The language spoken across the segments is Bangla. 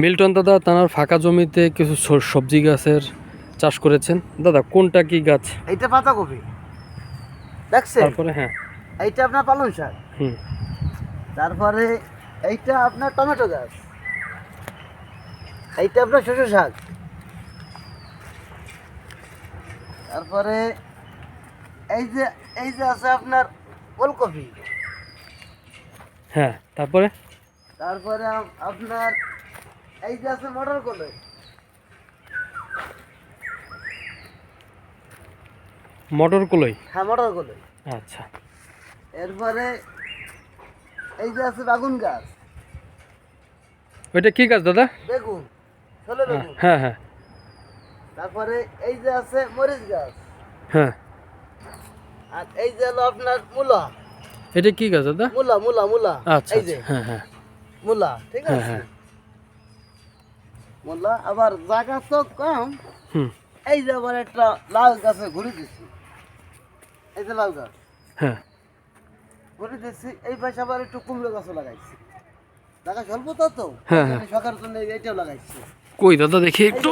মিল্টন দাদা তার ফাঁকা জমিতে কিছু সবজি গাছের চাষ করেছেন। দাদা কোনটা কি গাছ? এইটা পাতাকপি। দেখছেন? তারপরে হ্যাঁ। এইটা আপনার পালং শাক। হুম। তারপরে এইটা আপনার টমেটো গাছ। এইটা আপনার শস্য শাক। তারপরে এই যে এই যে আছে আপনার ওলকপি। হ্যাঁ তারপরে? তারপরে আপনার এই যে আছে মটর মটর কলই হ্যাঁ মটর কলাই আচ্ছা। এরপরে এই যে আছে বেগুন গাছ। ওইটা কি গাছ দাদা? বেগুন ছোলে হ্যাঁ, বেগুন। হ্যাঁ হ্যাঁ। তারপরে এই যে আছে মরিচ গাছ। হ্যাঁ। আর এই যে হলো আপনার মূলা। এটা কি গাছ দাদা? মূলা মূলা মূলা। আচ্ছা এই যে। আচ্ছা, হ্যাঁ হ্যাঁ। মূলা ঠিক হ্যাঁ, আছে? হ্যাঁ। আবার জায়গা তো কম। এই যে আবার একটা লাউ গাছে ঘুরে এই যে লাউ গাছ। হ্যাঁ। ঘুরে দিচ্ছি এই পাশে আবার একটু কুমড়ো গাছও লাগাইছি। জায়গা তো তো হ্যাঁ, হ্যাঁ। জন্য এইটাও লাগাইছি। কই দাদা দেখি একটু।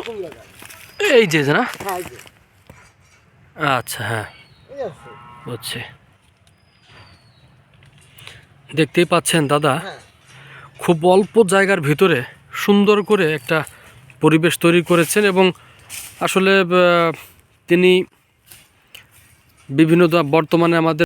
এই যে না? হ্যাঁ আচ্ছা হ্যাঁ। বুঝছি। দেখতেই পাচ্ছেন দাদা খুব অল্প জায়গার ভিতরে সুন্দর করে একটা পরিবেশ তৈরি করেছেন এবং আসলে তিনি বিভিন্ন বর্তমানে আমাদের